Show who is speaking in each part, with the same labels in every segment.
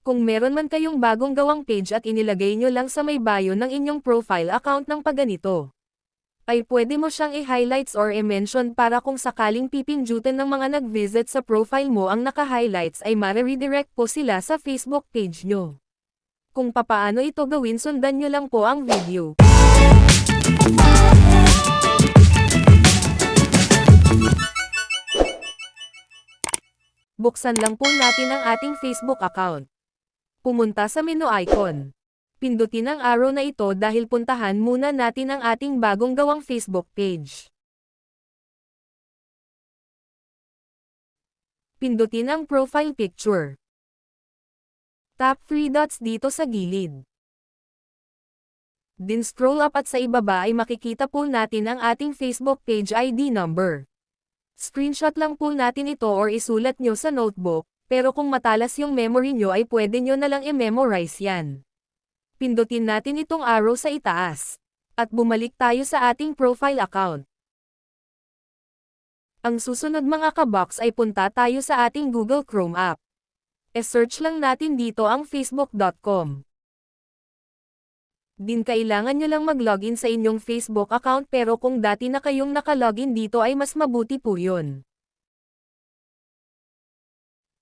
Speaker 1: Kung meron man kayong bagong gawang page at inilagay nyo lang sa may bio ng inyong profile account ng paganito, ay pwede mo siyang i-highlights or i-mention para kung sakaling pipindutin ng mga nag-visit sa profile mo ang naka-highlights ay mare-redirect po sila sa Facebook page nyo. Kung papaano ito gawin sundan nyo lang po ang video. Buksan lang po natin ang ating Facebook account. Pumunta sa menu icon. Pindutin ang arrow na ito dahil puntahan muna natin ang ating bagong gawang Facebook page. Pindutin ang profile picture. Tap 3 dots dito sa gilid. Din scroll up at sa ibaba ay makikita po natin ang ating Facebook page ID number. Screenshot lang po natin ito or isulat nyo sa notebook, pero kung matalas yung memory nyo ay pwede nyo na lang i-memorize yan. Pindutin natin itong arrow sa itaas. At bumalik tayo sa ating profile account. Ang susunod mga kabox ay punta tayo sa ating Google Chrome app. E-search lang natin dito ang facebook.com. Din kailangan nyo lang mag-login sa inyong Facebook account pero kung dati na kayong nakalogin dito ay mas mabuti po yun.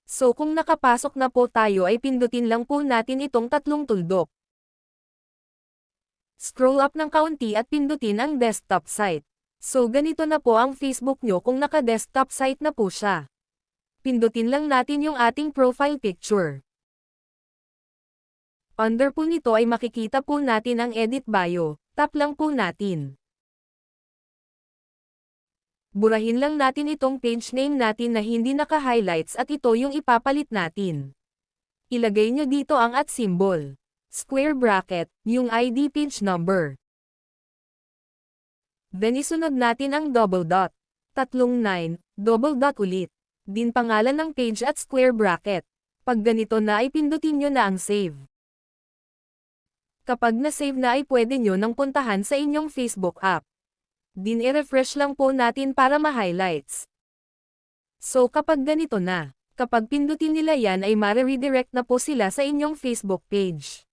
Speaker 1: So kung nakapasok na po tayo ay pindutin lang po natin itong tatlong tuldok. Scroll up ng kaunti at pindutin ang desktop site. So ganito na po ang Facebook nyo kung naka-desktop site na po siya. Pindutin lang natin yung ating profile picture. Under po nito ay makikita po natin ang edit bio, tap lang po natin. Burahin lang natin itong page name natin na hindi naka-highlights at ito yung ipapalit natin. Ilagay nyo dito ang at symbol. Square bracket, yung ID page number. Then isunod natin ang double dot. Tatlong 9, double dot ulit. Din pangalan ng page at square bracket. Pag ganito na ay pindutin nyo na ang save. Kapag na-save na ay pwede nyo nang puntahan sa inyong Facebook app. Din i-refresh lang po natin para ma-highlights. So kapag ganito na, kapag pindutin nila yan ay mare-redirect na po sila sa inyong Facebook page.